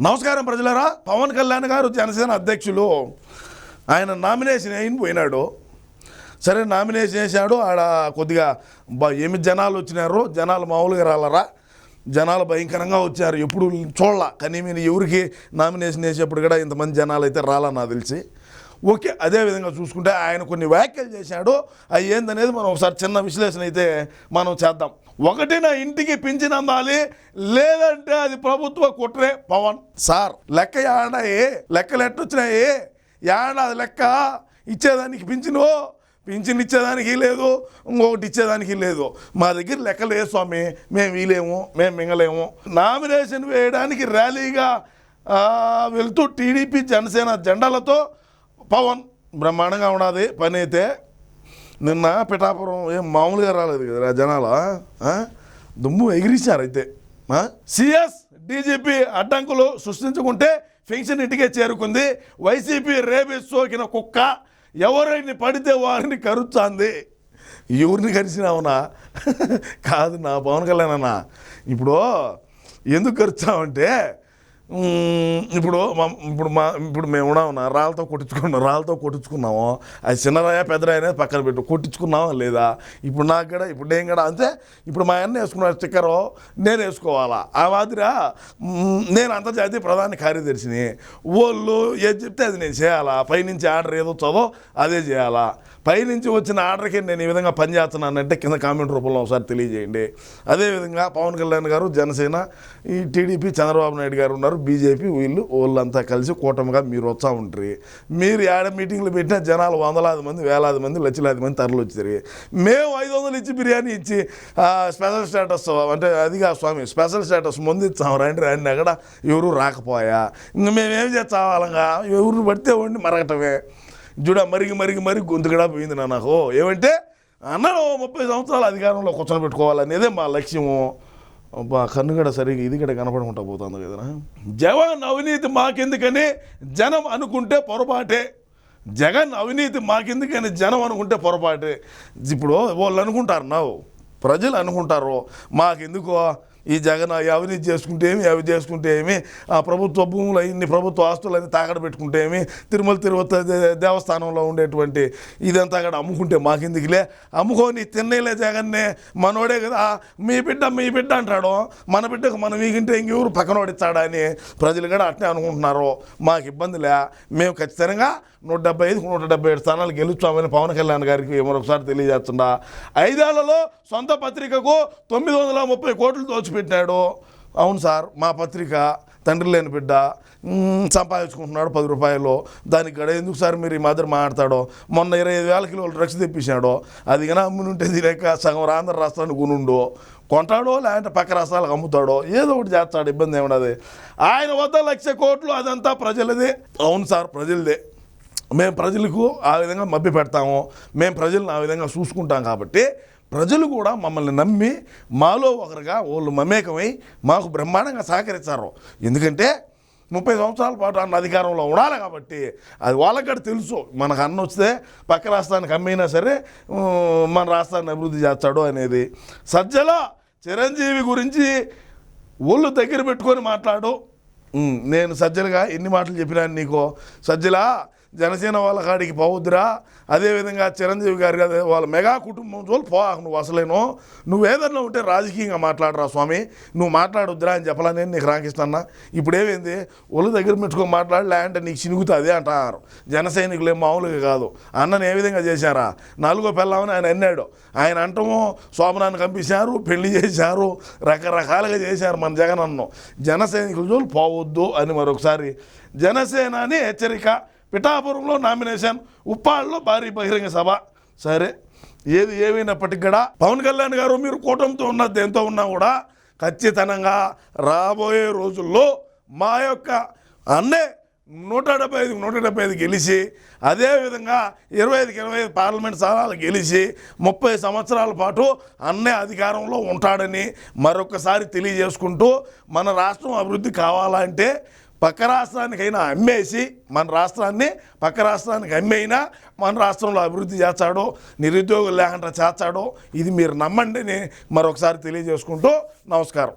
నమస్కారం ప్రజలరా. పవన్ కళ్యాణ్ గారు జనసేన అధ్యక్షులు. ఆయన నామినేషన్ అయిన పోయినాడు. సరే నామినేషన్ వేసాడు ఆడ కొద్దిగా ఏమి జనాలు వచ్చినారో జనాలు మామూలుగా రాలరా. జనాలు భయంకరంగా వచ్చారు. ఎప్పుడు చూడాల. కానీ మీరు ఎవరికి నామినేషన్ వేసేప్పుడు కూడా ఇంతమంది జనాలు అయితే రాలా నాకు తెలిసి. ఓకే అదే విధంగా చూసుకుంటే ఆయన కొన్ని వ్యాఖ్యలు చేశాడు. అవి ఏందనేది మనం ఒకసారి చిన్న విశ్లేషణ అయితే మనం చేద్దాం. ఒకటి నా ఇంటికి పింఛన్ అందాలి లేదంటే అది ప్రభుత్వ కుట్రే పవన్. సార్. లెక్క ఏడాయి లెక్కలు ఎట్టొచ్చినాయి? ఏడా అది లెక్క? ఇచ్చేదానికి పింఛను? పింఛన్ ఇచ్చేదానికి లేదు ఇంకొకటి ఇచ్చేదానికి లేదు. మా దగ్గర లెక్కలు ఏ స్వామి? మేము వీలేము మేము మింగలేము. నామినేషన్ వేయడానికి ర్యాలీగా వెళ్తూ టీడీపీ జనసేన జెండాలతో పవన్ బ్రహ్మాండంగా ఉన్నది పని అయితే. నిన్న పిఠాపురం ఏం మామూలుగా రాలేదు కదా జనాల? దుమ్ము ఎగిరించారు అయితే. సిఎస్ డీజీపీ అడ్డంకులు సృష్టించుకుంటే ఫెన్షన్ ఇంటికే చేరుకుంది. వైసీపీ రేబీస్ సోకిన కుక్క ఎవరిని పడితే వారిని కరుచాంది ఎవరిని కరిచినావునా కాదు నా పవన్ కళ్యాణ్ అన్న. ఇప్పుడు ఎందుకు కరుచామంటే ఇప్పుడు మా ఇప్పుడు మా ఇప్పుడు మేము ఉన్నామన్నా రాళ్ళతో కొట్టించుకున్నాం రాళ్ళతో కొట్టించుకున్నాము. అది చిన్నరాయ పెద్దరాయనే పక్కన పెట్టు. కొట్టించుకున్నావా లేదా? ఇప్పుడు నాకు కూడా ఇప్పుడు నేను కూడా అంతే. ఇప్పుడు మా అన్న వేసుకున్న స్టిక్కరు నేను వేసుకోవాలా? ఆ మాదిరిగా నేను అంతర్జాతీయ ప్రధాన కార్యదర్శిని. వాళ్ళు ఏది చెప్తే అది నేను చేయాలా? పైనుంచి ఆర్డర్ ఏదో చదో అదే చేయాలా? పైనుంచి వచ్చిన ఆర్డర్కి నేను ఈ విధంగా పనిచేస్తున్నానంటే కింద కామెంట్ రూపంలో ఒకసారి తెలియజేయండి. అదేవిధంగా పవన్ కళ్యాణ్ గారు జనసేన ఈ టీడీపీ చంద్రబాబు నాయుడు గారు ఉన్నారు. బీజేపీ వీళ్ళు వాళ్ళంతా కలిసి కూటమిగా మీరు వచ్చా ఉంటారు మీరు ఏడ మీటింగ్లు పెట్టినా జనాలు వందలాది మంది వేలాది మంది లక్షలాది మంది తరలి వచ్చారు మేము ఐదు వందలు ఇచ్చి బిర్యానీ ఇచ్చి స్పెషల్ స్టేటస్ అంటే అదిగా స్వామి స్పెషల్ స్టేటస్ ముందు ఇచ్చాము రండి రండి అక్కడ ఎవరు రాకపోయా? ఇంక మేమేం చేస్తావాలంగా ఎవరు పడితే వండి మరగటమే. చూడ మరిగి మరిగి మరిగి గొంతు కూడా పోయింది నా నాకు ఏమంటే అన్నారు ముప్పై సంవత్సరాలు అధికారంలో కూర్చొని పెట్టుకోవాలనేదే మా లక్ష్యము. కన్ను కూడా సరిగ్గా ఇది కూడా కనపడకుండా పోతుంది కదనా జగన్ అవినీతి మాకెందుకని జనం అనుకుంటే పొరపాటే. జగన్ అవినీతి మాకెందుకని జనం అనుకుంటే పొరపాటే. ఇప్పుడు వాళ్ళు అనుకుంటారు నావు ప్రజలు అనుకుంటారు మాకెందుకో? ఈ జగన్ అవినీతి చేసుకుంటే ఏమి అవి చేసుకుంటే ఏమి ఆ ప్రభుత్వ భూములు అన్ని ప్రభుత్వ ఆస్తులు అన్ని తాకడ పెట్టుకుంటే ఏమి తిరుమల తిరుపతి దేవస్థానంలో ఉండేటువంటి ఇదంతా అక్కడ అమ్ముకుంటే మాకెందుకులే? అమ్ముకొని తిన్నలే జగన్నే మనోడే కదా మీ బిడ్డ మీ బిడ్డ అంటాడు. మన బిడ్డకు మనం వీగింటే ఇంకెవరు పక్కనోడిస్తాడా అని ప్రజలు కూడా అట్నే అనుకుంటున్నారు. మాకు ఇబ్బందిలే మేము ఖచ్చితంగా నూట డెబ్బై ఐదు నూట డెబ్బై ఏడు స్థానాలు గెలుస్తామని పవన్ కళ్యాణ్ గారికి మరొకసారి తెలియజేస్తుండా ఐదేళ్ళలో సొంత పత్రికకు తొమ్మిది వందల ముప్పై కోట్లు దోచిపెట్టాడు అవును సార్ మా పత్రిక తండ్రి లేని బిడ్డ సంపాదించుకుంటున్నాడు పది రూపాయలు. దానికి గడ ఎందుకు సార్ మీరు ఈ మాదిరి మాట్లాడతాడో? మొన్న ఇరవై ఐదు వేల కిలోలు డ్రగ్స్ తెప్పించాడు? అది అమ్మునుంటే తినక సగం ఆంధ్ర రాష్ట్రానికి కొనుండు? కొంటాడో లేదంటే పక్క రాష్ట్రాలకు అమ్ముతాడో? ఏదో ఒకటి చేస్తాడు ఇబ్బంది ఏమన్నది ఆయన వద్ద లక్ష కోట్లు అదంతా ప్రజలదే. అవును సార్ ప్రజలదే. మేము ప్రజలకు ఆ విధంగా మభ్య పెడతాము మేము ప్రజలను ఆ విధంగా చూసుకుంటాం కాబట్టి ప్రజలు కూడా మమ్మల్ని నమ్మి మాలో ఒకరుగా వాళ్ళు మమేకమై మాకు బ్రహ్మాండంగా సహకరించారు. ఎందుకంటే ముప్పై సంవత్సరాల పాటు అన్న అధికారంలో ఉండాలి కాబట్టి అది వాళ్ళకి కూడా తెలుసు. మనకు అన్న వస్తే పక్క రాష్ట్రానికి అమ్మైనా సరే మన రాష్ట్రాన్ని అభివృద్ధి చేస్తాడు అనేది. సజ్జల చిరంజీవి గురించి ఒళ్ళు దగ్గర పెట్టుకొని మాట్లాడు. నేను సజ్జలుగా ఎన్ని మాటలు చెప్పినాను నీకు? సజ్జలా జనసేన వాళ్ళ కాడికి పోవద్దురా. అదేవిధంగా చిరంజీవి గారి వాళ్ళ మెగా కుటుంబం జోలు పో నువ్వు అసలేను. నువ్వు ఏదన్నా ఉంటే రాజకీయంగా మాట్లాడరా స్వామి. నువ్వు మాట్లాడొద్దురా అని చెప్పాలా నేను నీకు రాకిస్తున్నా ఇప్పుడు ఏమైంది ఒళ్ళు దగ్గర పెట్టుకొని మాట్లాడి అంటే నీకు చినుగుతుంది అంటారు. జన సైనికులు ఏం మామూలుగా కాదు. అన్నని ఏ విధంగా చేశారా? నాలుగో పిల్లమని ఆయన అన్నాడు. ఆయన అంటము శోభనాన్ని కంపించారు పెళ్ళి చేశారు రకరకాలుగా చేశారు మన జగన్ అన్నం జన సైనికుల జోలు పోవద్దు అని మరొకసారి. జనసేన అని హెచ్చరిక. పిఠాపురంలో నామినేషన్ ఉప్పాళ్ళలో భారీ బహిరంగ సభ. సరే ఏది ఏమైనప్పటికి కూడా పవన్ కళ్యాణ్ గారు మీరు కూటమితో ఉన్న దేంతో ఉన్నా కూడా ఖచ్చితంగా రాబోయే రోజుల్లో మా యొక్క అన్నే నూట డెబ్బై ఐదు నూట డెబ్బై ఐదు గెలిచి అదేవిధంగా ఇరవై ఐదుకి ఇరవై ఐదు పార్లమెంట్ స్థానాలు గెలిచి ముప్పై సంవత్సరాల పాటు అన్నే అధికారంలో ఉంటాడని మరొకసారి తెలియజేసుకుంటూ మన రాష్ట్రం అభివృద్ధి కావాలంటే పక్క రాష్ట్రానికైనా అమ్మేసి మన రాష్ట్రాన్ని పక్క రాష్ట్రానికి అమ్మేయినా మన రాష్ట్రంలో అభివృద్ధి చేస్తాడో నిరుద్యోగులు లేకుండా చేస్తాడో ఇది మీరు నమ్మండి మరొకసారి తెలియజేసుకుంటూ నమస్కారం.